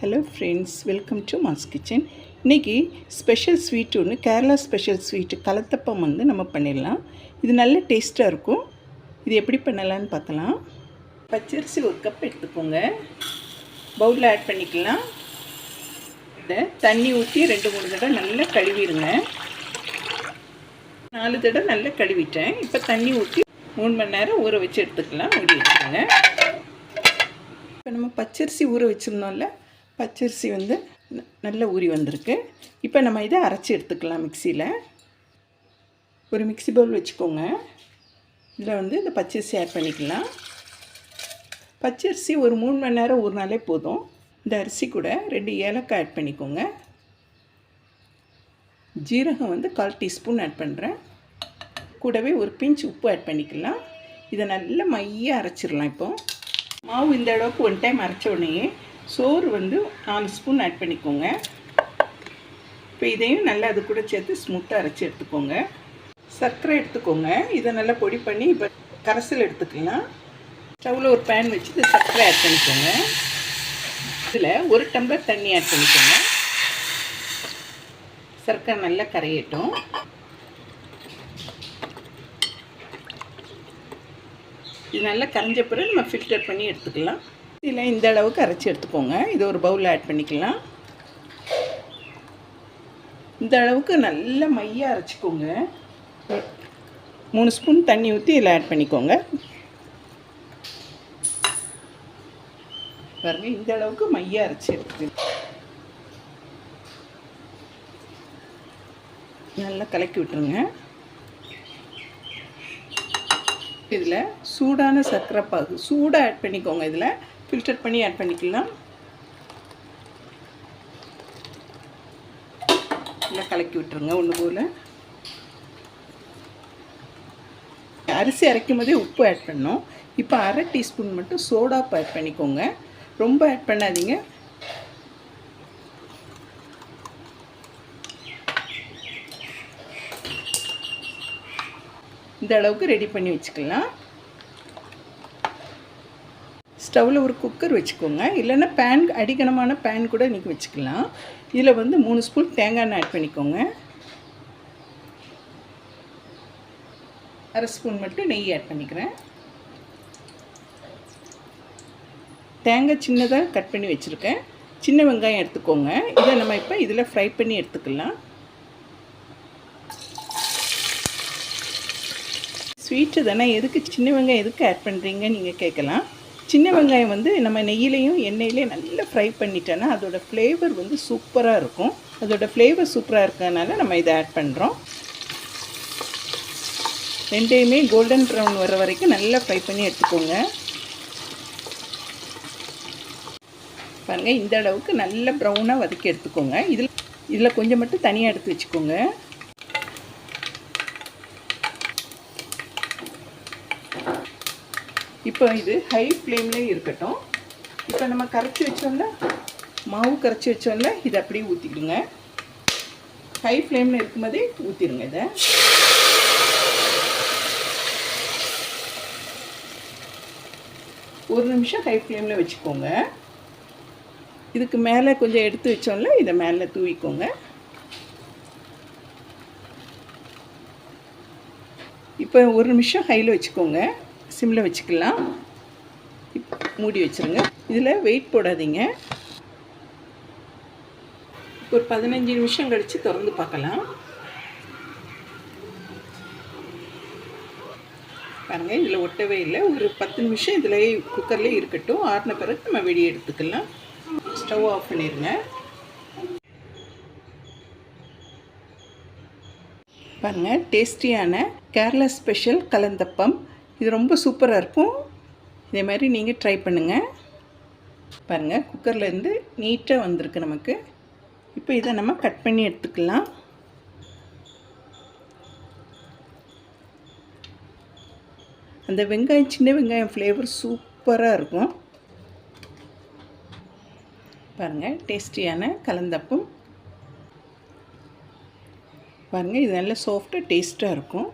Hello friends welcome to mass kitchen இன்றைக்கி special sweet ஒன்று Kerala special sweet கலத்தப்பம் வந்து நம்ம பண்ணிடலாம். இது நல்ல டேஸ்ட்டாக இருக்கும். இது எப்படி பண்ணலான்னு பார்க்கலாம். பச்சரிசி ஒரு கப் எடுத்துக்கோங்க. பவுலில் ஆட் பண்ணிக்கலாம். இதை தண்ணி ஊற்றி ரெண்டு மூணு தடவை நல்லா கழுவிடுங்க. நாலு தடவை நல்லா கழுவிட்டேன். இப்போ தண்ணி ஊற்றி மூணு மணி நேரம் ஊற வச்சு எடுத்துக்கலாம். மூடி வச்சுருங்க இப்போ நம்ம பச்சரிசி ஊற வச்சுருந்தோம்ல பச்சரிசி வந்து ந- ஊறி வந்திருக்கு. இப்போ நம்ம இதை அரைச்சி எடுத்துக்கலாம் மிக்சியில். ஒரு மிக்ஸி பவுல் வச்சுக்கோங்க. இதில் வந்து இந்த பச்சரிசி ஆட் பண்ணிக்கலாம். பச்சரிசி ஒரு மூணு மணி நேரம் ஊறினாலே போதும். இந்த அரிசி கூட ரெண்டு ஏலக்காய் ஆட் பண்ணிக்கோங்க. ஜீரகம் வந்து கால் டீஸ்பூன் ஆட் பண்ணுறேன் கூடவே ஒரு பிஞ்ச் உப்பு ஆட் பண்ணிக்கலாம். இதை நல்லா மையாக அரைச்சிடலாம் இப்போது மாவு இந்த அளவுக்கு ஒன் டைம் அரைச்ச உடனே சோறு வந்து நாலு ஸ்பூன் ஆட் பண்ணிக்கோங்க. இப்போ இதையும் நல்லா அது கூட சேர்த்து ஸ்மூத்தாக அரைச்சி எடுத்துக்கோங்க. சர்க்கரை எடுத்துக்கோங்க. இதை நல்லா பொடி பண்ணி இப்போ கரைசல் எடுத்துக்கலாம். ஸ்டவ்வில் ஒரு பேன் வச்சு இது சர்க்கரை ஆட் பண்ணிக்கோங்க. இதில் ஒரு டம்ளர் தண்ணி ஆட் பண்ணிக்கோங்க. சர்க்கரை நல்லா கரையட்டும். இது நல்லா கரைஞ்ச பிறகு நம்ம ஃபில்டர் பண்ணி எடுத்துக்கலாம். இதில் இந்த அளவுக்கு அரைச்சி எடுத்துக்கோங்க. இது ஒரு பவுலில் ஆட் பண்ணிக்கலாம். இந்த அளவுக்கு நல்ல மையாக அரைச்சிக்கோங்க. மூணு ஸ்பூன் தண்ணி ஊற்றி இதில் ஆட் பண்ணிக்கோங்க. பாருங்க இந்த அளவுக்கு மையாக அரைச்சி எடுத்து. நல்லா கலக்கி விட்டுருங்க. இதில் சூடான சர்க்கரை பாகு சூடாக ஆட் பண்ணிக்கோங்க இதில். ஃபில்டர் பண்ணி ஆட் பண்ணிக்கலாம். நல்லா கலக்கி விட்டுருங்க ஒன்று போல். அரிசி அரைக்கும் போதே உப்பு ஆட் பண்ணோம் இப்போ அரை டீஸ்பூன் மட்டும் சோடாப்பு ஆட் பண்ணிக்கோங்க. ரொம்ப ஆட் பண்ணாதீங்க. இந்த அளவுக்கு ரெடி பண்ணி வச்சுக்கலாம். ஸ்டவ்வில் ஒரு குக்கர் வச்சுக்கோங்க. இல்லைன்னா பேன் அடிக்கணமான பேன் கூட இன்றைக்கி வச்சுக்கலாம். இதில் வந்து மூணு ஸ்பூன் தேங்காய் எண்ணெய் ஆட் பண்ணிக்கோங்க. அரை ஸ்பூன் மட்டும் நெய் ஆட் பண்ணிக்கிறேன். தேங்காய் சின்னதாக கட் பண்ணி வச்சுருக்கேன். சின்ன வெங்காயம் எடுத்துக்கோங்க. இதை நம்ம இப்போ இதில் ஃப்ரை பண்ணி எடுத்துக்கலாம். ஸ்வீட்டு தானே எதுக்கு சின்ன வெங்காயம் எதுக்கு ஆட் பண்ணுறீங்க நீங்கள் கேட்கலாம். சின்ன வெங்காயம் வந்து நம்ம நெய்யிலையும் எண்ணெயிலையும் நல்லா ஃப்ரை பண்ணிட்டோன்னா அதோடய ஃப்ளேவர் வந்து சூப்பராக இருக்கும். அதோடய ஃப்ளேவர் சூப்பராக இருக்கிறதுனால நம்ம இதை ஆட் பண்ணுறோம் ரெண்டையுமே கோல்டன் ப்ரௌன் வர வரைக்கும் நல்லா ஃப்ரை பண்ணி எடுத்துக்கோங்க. பாருங்கள் இந்த அளவுக்கு நல்ல ப்ரௌனாக வதக்கி எடுத்துக்கோங்க. இதில் இதில் கொஞ்சம் மட்டும் தனியாக எடுத்து வச்சுக்கோங்க. இப்போ இது ஹை ஃப்ளேம்லேயே இருக்கட்டும். இப்போ நம்ம கரைச்சி வச்சோம்ல மாவு கரைச்சி வச்சோம்ல இதை அப்படியே ஊற்றிடுங்க ஹை ஃப்ளேமில் இருக்கும்போதே ஊற்றிடுங்க இதை. ஒரு நிமிஷம் ஹை ஃப்ளேமில் வச்சுக்கோங்க. இதுக்கு மேலே கொஞ்சம் எடுத்து வச்சோம்ல இதை மேலே தூவிக்கோங்க. இப்போ ஒரு நிமிஷம் ஹையில் வச்சுக்கோங்க. சிம்மில் வச்சுக்கலாம். மூடி வச்சுருங்க. இதில் வெயிட் போடாதீங்க. ஒரு பதினஞ்சு நிமிஷம் கழித்து திறந்து பார்க்கலாம். பாருங்கள் இதில் ஒட்டவே இல்லை. ஒரு பத்து நிமிஷம் இதில் குக்கர்லேயே இருக்கட்டும். ஆறின பிறகு நம்ம வெளியே எடுத்துக்கலாம். ஸ்டவ் ஆஃப் பண்ணிடுங்க பாருங்கள் டேஸ்டியான கேரளா ஸ்பெஷல் கலந்தப்பம் இது ரொம்ப சூப்பராக இருக்கும். இதே மாதிரி நீங்கள் ட்ரை பண்ணுங்கள் பாருங்கள் குக்கர்லேருந்து நீட்டாக வந்திருக்கு நமக்கு. இப்போ இதை நம்ம கட் பண்ணி எடுத்துக்கலாம். அந்த வெங்காயம் சின்ன வெங்காயம் ஃப்ளேவர் சூப்பராக இருக்கும். பாருங்கள் டேஸ்டியான கலந்தப்பம். பாருங்கள் இது நல்ல சாஃப்டாக டேஸ்ட்டாக இருக்கும்.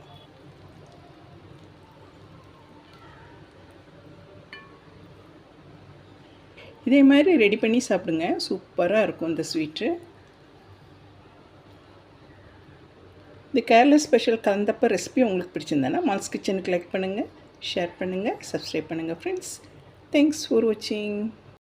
இதே மாதிரி ரெடி பண்ணி சாப்பிடுங்க. சூப்பராக இருக்கும் இந்த ஸ்வீட்டு இந்த கேரளா ஸ்பெஷல் கலந்தப்ப ரெசிபி உங்களுக்கு பிடிச்சிருந்தேன்னா மால்ஸ் கிச்சனுக்கு லைக் பண்ணுங்கள் ஷேர் பண்ணுங்கள் சப்ஸ்கிரைப் பண்ணுங்கள் ஃப்ரெண்ட்ஸ் தேங்க்ஸ் ஃபார் வாட்சிங்